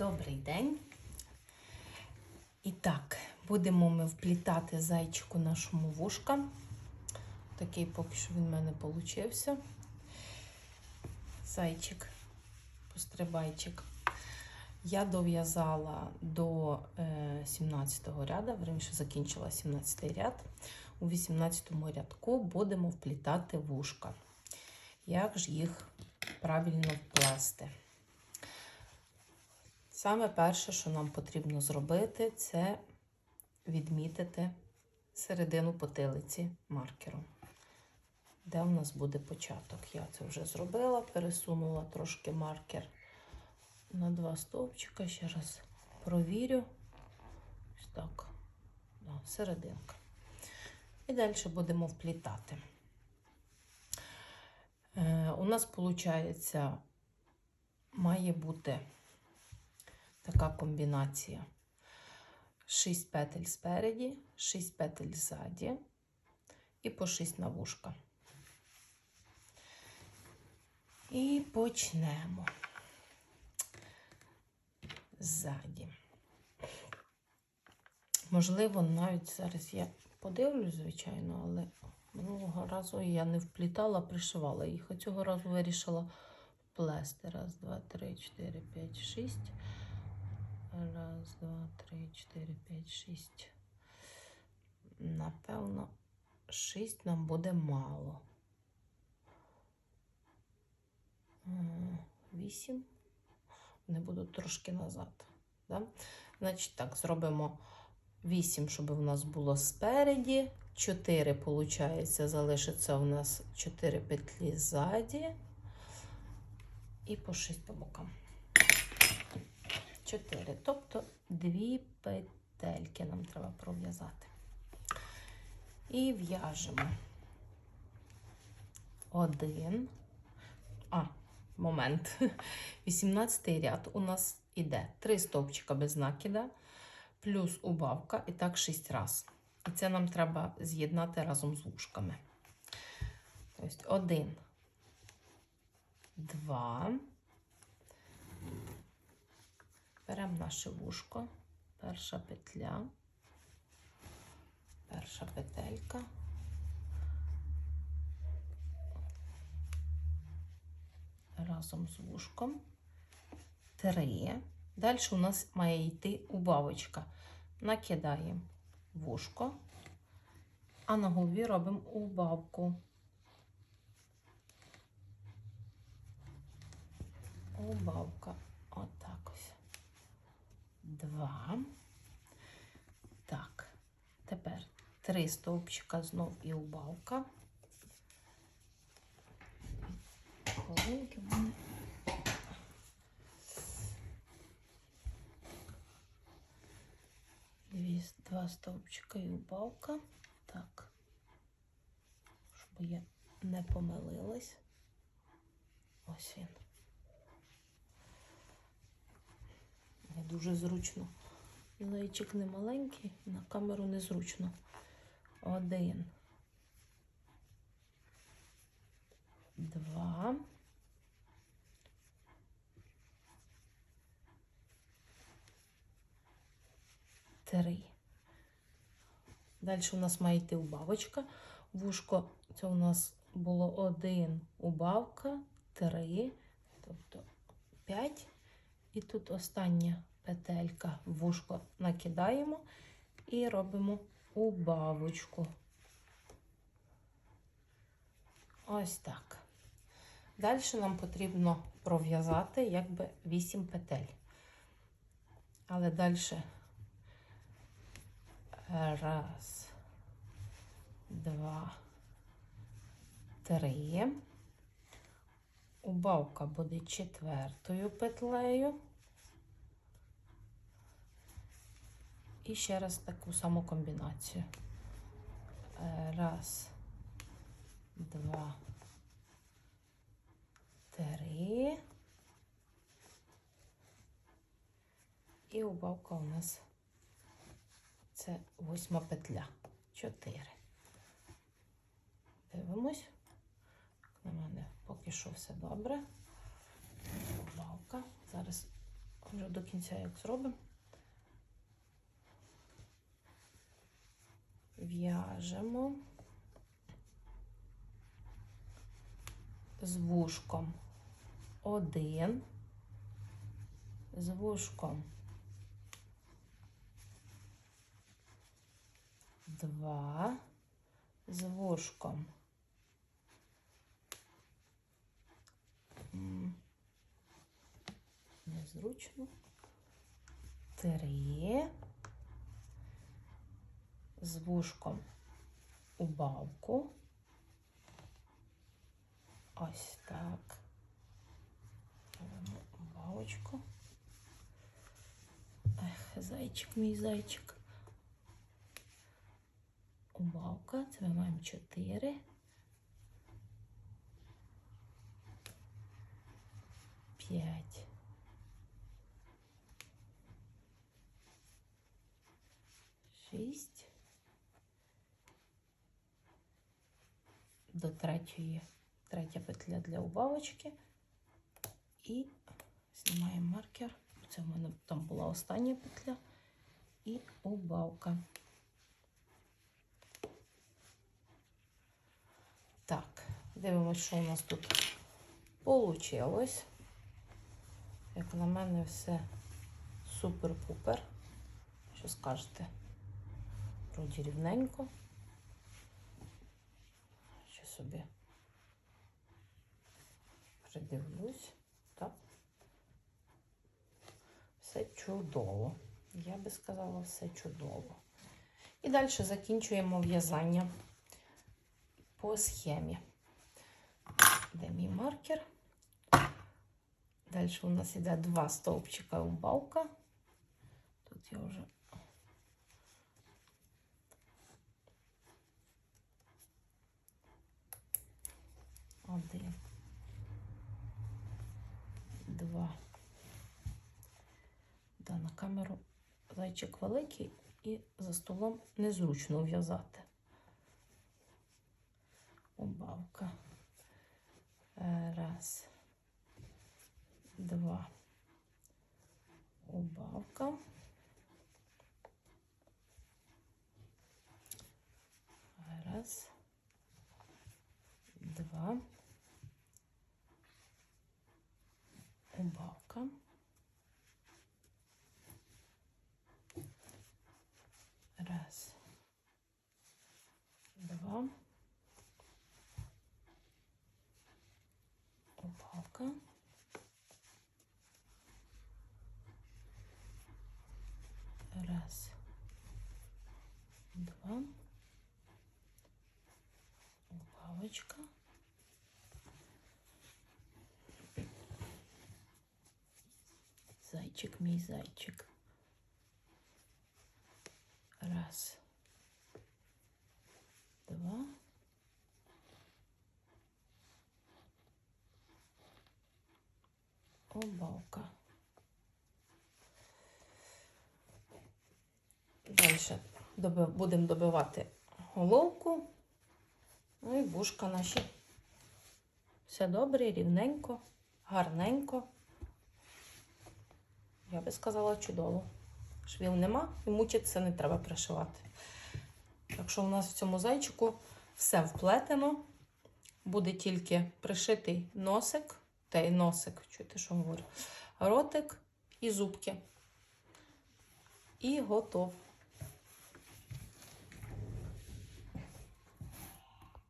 Добрий день. І так, будемо ми вплітати зайчику нашому вушка. Такий поки що він в мене получився. Зайчик, пострибайчик. Я дов'язала до е, 17-го ряду, верніше закінчила 17-й ряд. У 18-му рядку будемо вплітати вушка. Як ж їх правильно вплести? Саме перше, що нам потрібно зробити, це відмітити середину потилиці маркером, де в нас буде початок. Я це вже зробила, пересунула трошки маркер на два стовпчика. Ще раз провірю. Ось так, да, серединка. І далі будемо вплітати. Е, у нас, виходить, має бути така комбінація. 6 петель спереді, 6 петель ззаді і по 6 на вушка. І почнемо ззаді. Можливо, навіть зараз я подивлюсь, звичайно, але минулого разу я не вплітала, пришивала їх. А цього разу вирішила вплести. Раз, два, три, чотири, п'ять, шість. Раз, два, три, чотири, п'ять, шість. Напевно, шість нам буде мало. Вісім. Не буду трошки назад. Да? Значить, так, зробимо 8, щоб у нас було спереді. 4, виходить, залишиться у нас 4 петлі ззаді. І по 6 по бокам. 4. Тобто 2 петельки нам треба пров'язати. І в'яжемо один. А, момент. 18 ряд у нас іде 3 стовпчика без накида, плюс убавка, і так 6 раз. І це нам треба з'єднати разом з вушками. Тобто один, два. Беремо наше вушко, перша петля, перша петелька. Разом з вушком. Три. Далі у нас має йти убавочка. Накидаємо вушко, а на голові робимо убавку. Убавка. Два. Так. Тепер три стовпчика знов і убавка. Хвилинки в мене. Дві, два стовпчика і убавка. Так. Щоб я не помилилась. Ось він. Дуже зручно. Зайчик не маленький, на камеру незручно. Один. Два. Три. Далі у нас має йти убавочка. Вушко це у нас було один убавка, три, тобто п'ять. І тут остання петелька в вушко накидаємо і робимо убавочку. Ось так. Далі нам потрібно пров'язати якби 8 петель. Але далі раз, два, три. Убавка буде четвертою петлею. І ще раз таку саму комбінацію. Е, Раз, два, три. І убавка у нас це восьма петля. Чотири. Дивимось. На мене поки що все добре. Убавка. Зараз вже до кінця як зробимо. В'яжемо з вушком один, з вушком два, з вушком. М, Незручно. Три. З вушком у балку. Ось так. Балочку. Ех, зайчик, мій зайчик. Убавка. Це ми маємо чотири. П'ять. Шість. До третьої, третя петля для убавочки. І знімаємо маркер. Це в мене там була остання петля. І убавка. Так, дивимося, що у нас тут получилось. Як на мене, все супер-пупер. Що скажете? Вроді рівненько. Собі придивлюсь. Так. Все чудово. Я би сказала, все чудово. І далі закінчуємо в'язання по схемі. Де мій маркер? Далі у нас іде два стовпчика убавка. Тут я вже один, два. Да, на камеру зайчик великий і за столом незручно в'язати. Убавка. Е, Раз. Два. Убавка. Раз. Два. Убавка. Раз. Два. Убавка. Раз. Два. Убавочка. Зайчик, мій зайчик. Раз. Два. Убавка. Далі будемо добивати головку. Ну і вушка наші. Все добре, рівненько, гарненько. Я би сказала чудово. Швів нема і мучитися не треба пришивати. Так що у нас в цьому зайчику все вплетено. Буде тільки пришитий носик, та й носик, чуєте, що говорю, ротик і зубки. І готов.